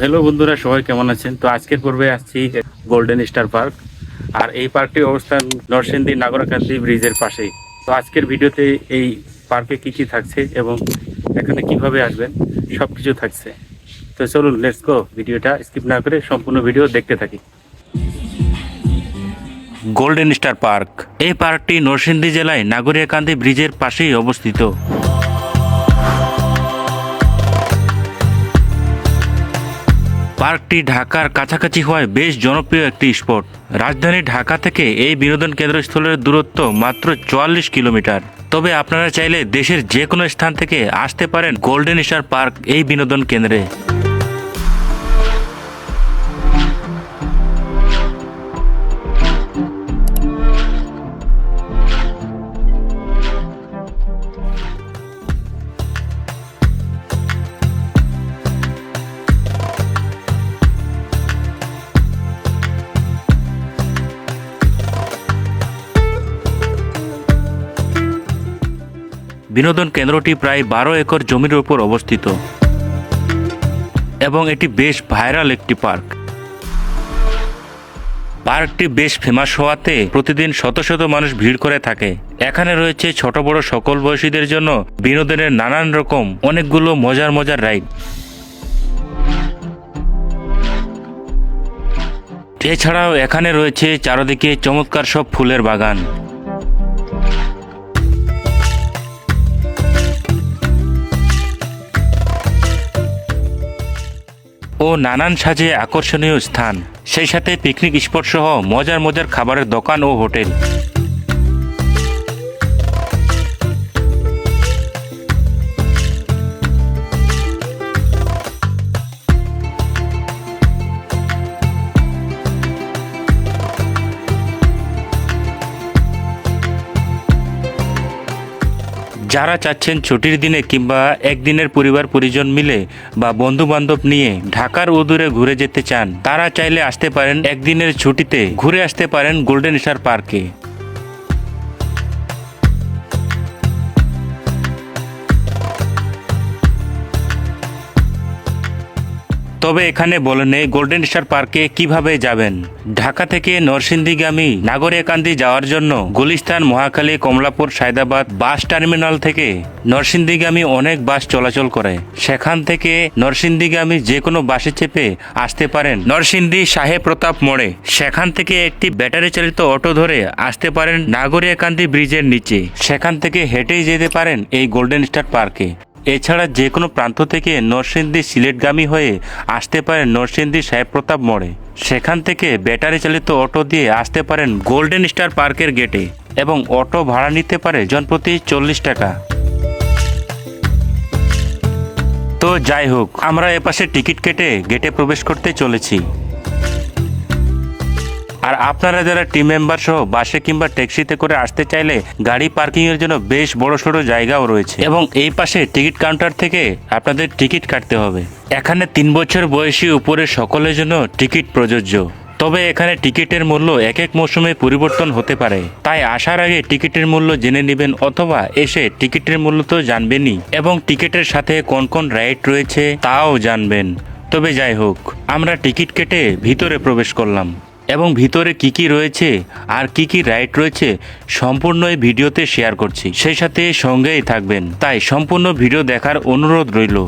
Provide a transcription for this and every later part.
Hello বন্ধুরা, সবাই কেমন আছেন? তো আজকের পর্বে আসছি গোল্ডেন স্টার পার্ক আর এই পার্কটির অবস্থান নরসিংদী নাগরাকান্দি ব্রিজের পাশেই। তো আজকের ভিডিওতে এই পার্কে কি কি থাকছে এবং এখানে কীভাবে আসবেন সব কিছু থাকছে। তো চলুন লেটস গো ভিডিওটা স্কিপ না করে সম্পূর্ণ ভিডিও দেখতে থাকি। গোল্ডেন স্টার পার্ক এই পার্কটি নরসিংদী জেলায় নাগরিয়াকান্দি ব্রিজের পাশেই অবস্থিত। পার্কটি ঢাকার কাছাকাছি হওয়ায় বেশ জনপ্রিয় একটি স্পট। রাজধানী ঢাকা থেকে এই বিনোদন কেন্দ্রস্থলের দূরত্ব মাত্র চুয়াল্লিশ কিলোমিটার। তবে আপনারা চাইলে দেশের যে কোনো স্থান থেকে আসতে পারেন গোল্ডেন স্টার পার্ক এই বিনোদন কেন্দ্রে। বিনোদন কেন্দ্রটি প্রায় বারো একর জমির উপর অবস্থিত এবং এটি বেশ ভাইরাল একটি পার্ক। পার্কটি বেশ ফেমাস হওয়াতে প্রতিদিন শত শত মানুষ ভিড় করে থাকে। এখানে রয়েছে ছোট বড় সকল বয়সীদের জন্য বিনোদনের নানান রকম অনেকগুলো মজার মজার রাইড। এছাড়াও এখানে রয়েছে চারদিকে চমৎকার সব ফুলের বাগান। ও নানান সাজে আকর্ষণীয় স্থান। সেই সাথে পিকনিক স্পট সহ মজার মজার খাবারের দোকান ও হোটেল। যারা চাচ্ছেন ছুটির দিনে কিংবা একদিনের পরিবার পরিজন মিলে বা বন্ধু বান্ধব নিয়ে ঢাকার ওদূরে ঘুরে যেতে চান, তারা চাইলে আসতে পারেন একদিনের ছুটিতে। ঘুরে আসতে পারেন গোল্ডেন স্টার পার্কে। তবে এখানে বলে নেই গোল্ডেন স্টার পার্কে কীভাবে যাবেন। ঢাকা থেকে নরসিংদীগামী নাগরিয়াকান্দি যাওয়ার জন্য গুলিস্তান, মহাখালী, কমলাপুর, সায়দাবাদ বাস টার্মিনাল থেকে নরসিংদীগামী অনেক বাস চলাচল করে। সেখান থেকে নরসিংদীগামী যে কোনো বাসে চেপে আসতে পারেন নরসিংদী সাহেব প্রতাপ মোড়ে। সেখান থেকে একটি ব্যাটারি চালিত অটো ধরে আসতে পারেন নাগরিয়াকান্দি ব্রিজের নিচে। সেখান থেকে হেঁটেই যেতে পারেন এই গোল্ডেন স্টার পার্কে এছাড়া যে কোনো প্রান্ত থেকে নরসিংদী সিলেটগামী হয়ে আসতে পারেন নরসিংদী সাহেব প্রতাপ মোড়ে। সেখান থেকে ব্যাটারি চালিত অটো দিয়ে আসতে পারেন গোল্ডেন স্টার পার্কের গেটে এবং অটো ভাড়া নিতে পারে জনপ্রতি চল্লিশ টাকা। তো যাই হোক, আমরা এপাশে টিকিট কেটে গেটে প্রবেশ করতে চলেছি। আর আপনারা যারা টিম মেম্বার সহ বাসে কিংবা ট্যাক্সিতে করে আসতে চাইলে গাড়ি পার্কিং এর জন্য বেশ বড় সড়ো জায়গাও রয়েছে। এবং এই পাশে টিকিট কাউন্টার থেকে আপনাদের টিকিট কাটতে হবে। এখানে তিন বছর বয়সী উপরে সকলের জন্য টিকিট প্রযোজ্য। তবে এখানে টিকিটের মূল্য এক এক মৌসুমে পরিবর্তন হতে পারে। তাই আসার আগে টিকিটের মূল্য জেনে নেবেন অথবা এসে টিকিটের মূল্য তো জানবেনই। এবং টিকিটের সাথে কোন কোন রাইড রয়েছে তাও জানবেন। তবে যাই হোক, আমরা টিকিট কেটে ভিতরে প্রবেশ করলাম। এবং ভিতরে কি কি রয়েছে আর কি কি রাইড রয়েছে সম্পূর্ণ এই ভিডিওতে শেয়ার করছি। সেই সাথে সঙ্গেই থাকবেন। তাই সম্পূর্ণ ভিডিও দেখার অনুরোধ রইল।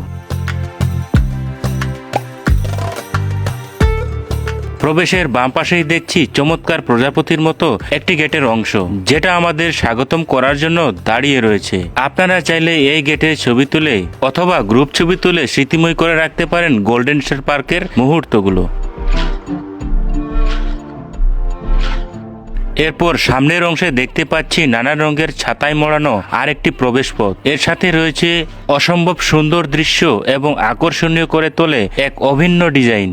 প্রবেশের বাম পাশেই দেখছি চমৎকার প্রজাপতির মতো একটি গেটের অংশ, যেটা আমাদের স্বাগতম করার জন্য দাঁড়িয়ে রয়েছে। আপনারা চাইলে এই গেটের ছবি তুলে অথবা গ্রুপ ছবি তুলে স্মৃতিময় করে রাখতে পারেন গোল্ডেন স্টার পার্কের মুহূর্তগুলো। এরপর সামনের অংশে দেখতে পাচ্ছি নানা রঙের ছাতায় মোড়ানো আরেকটি প্রবেশ পথ এর সাথে রয়েছে অসম্ভব সুন্দর দৃশ্য এবং আকর্ষণীয় করে তোলে এক অভিন্ন ডিজাইন।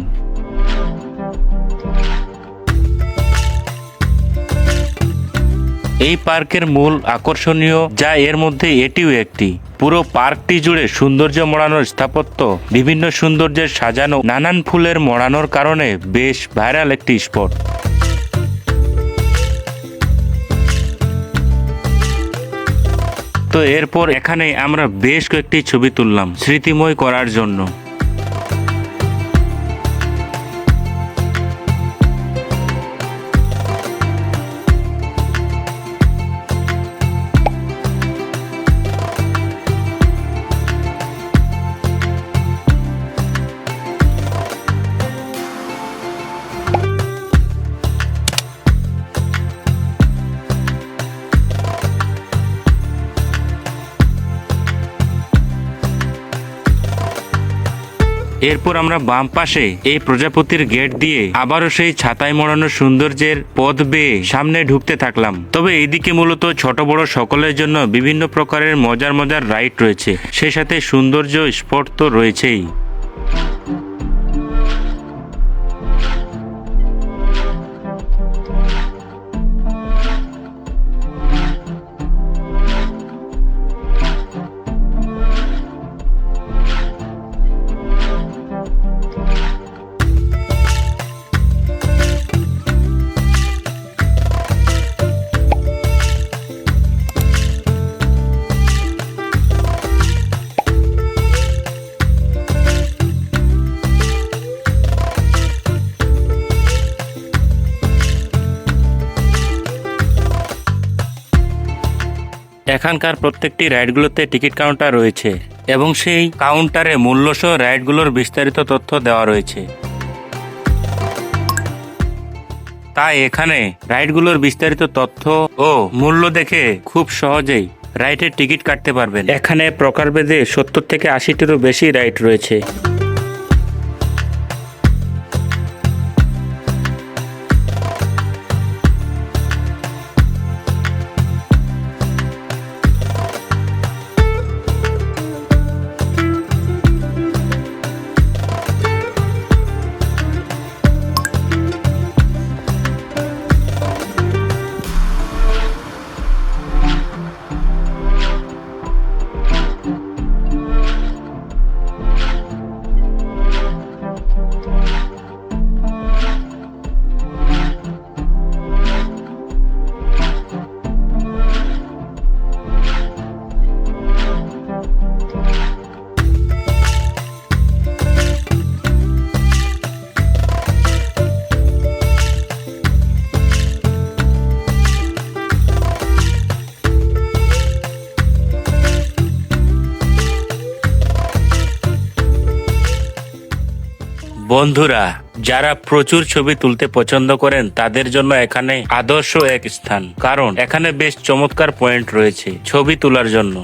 এই পার্কের মূল আকর্ষণীয় যা এর মধ্যে এটিও একটি। পুরো পার্কটি জুড়ে সৌন্দর্য মোড়ানোর স্থাপত্য, বিভিন্ন সৌন্দর্যের সাজানো নানান ফুলের মোড়ানোর কারণে বেশ ভাইরাল একটি স্পট। তো এরপর এখানে আমরা বেশ কয়েকটি ছবি তুললাম স্মৃতিময় করার জন্য। এরপর আমরা বাম পাশে এই প্রজাপতির গেট দিয়ে আবারও সেই ছাতায় মোড়ানো সৌন্দর্যের পথ বেয়ে সামনে ঢুকতে থাকলাম। তবে এইদিকে মূলত ছোট বড় সকলের জন্য বিভিন্ন প্রকারের মজার মজার রাইড রয়েছে। সেই সাথে সৌন্দর্য স্পট তো রয়েছেই। এখানকার প্রত্যেকটি রাইডগুলোতে টিকিট কাউন্টার রয়েছে এবং সেই কাউন্টারে মূল্যসহ রাইডগুলোর বিস্তারিত তথ্য দেওয়া রয়েছে। তাই এখানে রাইডগুলোর বিস্তারিত তথ্য ও মূল্য দেখে খুব সহজেই রাইডের টিকিট কাটতে পারবেন। এখানে প্রকারভেদে সত্তর থেকে আশিটিরও বেশি রাইড রয়েছে। বন্ধুরা, যারা প্রচুর ছবি তুলতে পছন্দ করেন, তাদের জন্য এখানে আদর্শ এক স্থান। কারণ, এখানে বেশ চমৎকার পয়েন্ট রয়েছে ছবি তোলার জন্য।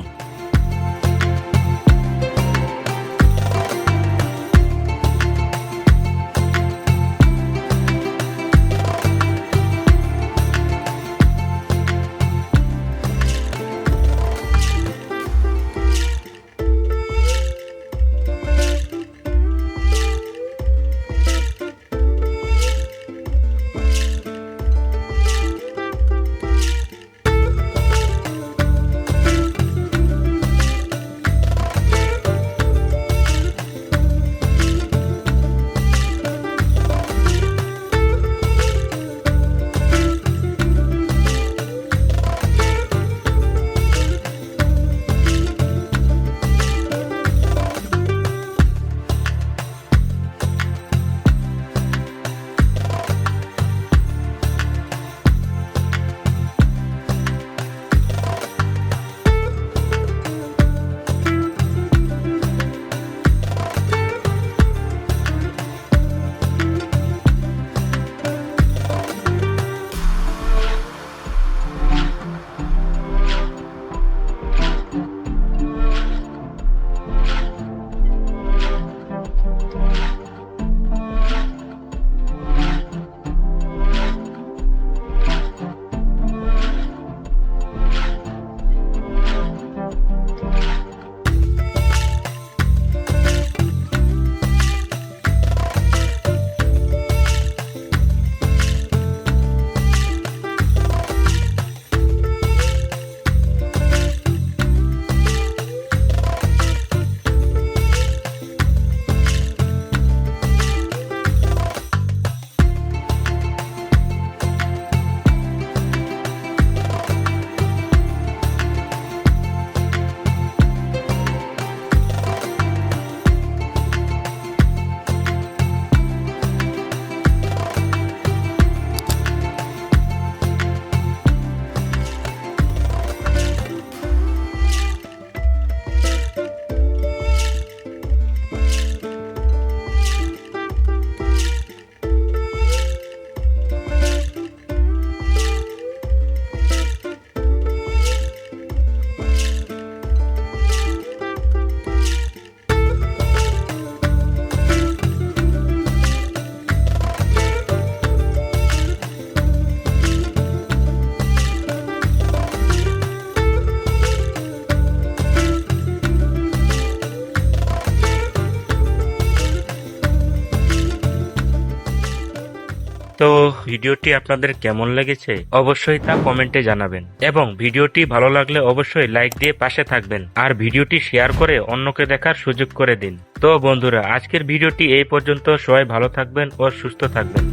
ভিডিওটি আপনাদের কেমন লেগেছে অবশ্যই তা কমেন্টে জানাবেন। এবং ভিডিওটি ভালো লাগলে অবশ্যই লাইক দিয়ে পাশে থাকবেন আর ভিডিওটি শেয়ার করে অন্যকে দেখার সুযোগ করে দিন। তো বন্ধুরা, আজকের ভিডিওটি এই পর্যন্ত। সবাই ভালো থাকবেন ও সুস্থ থাকবেন।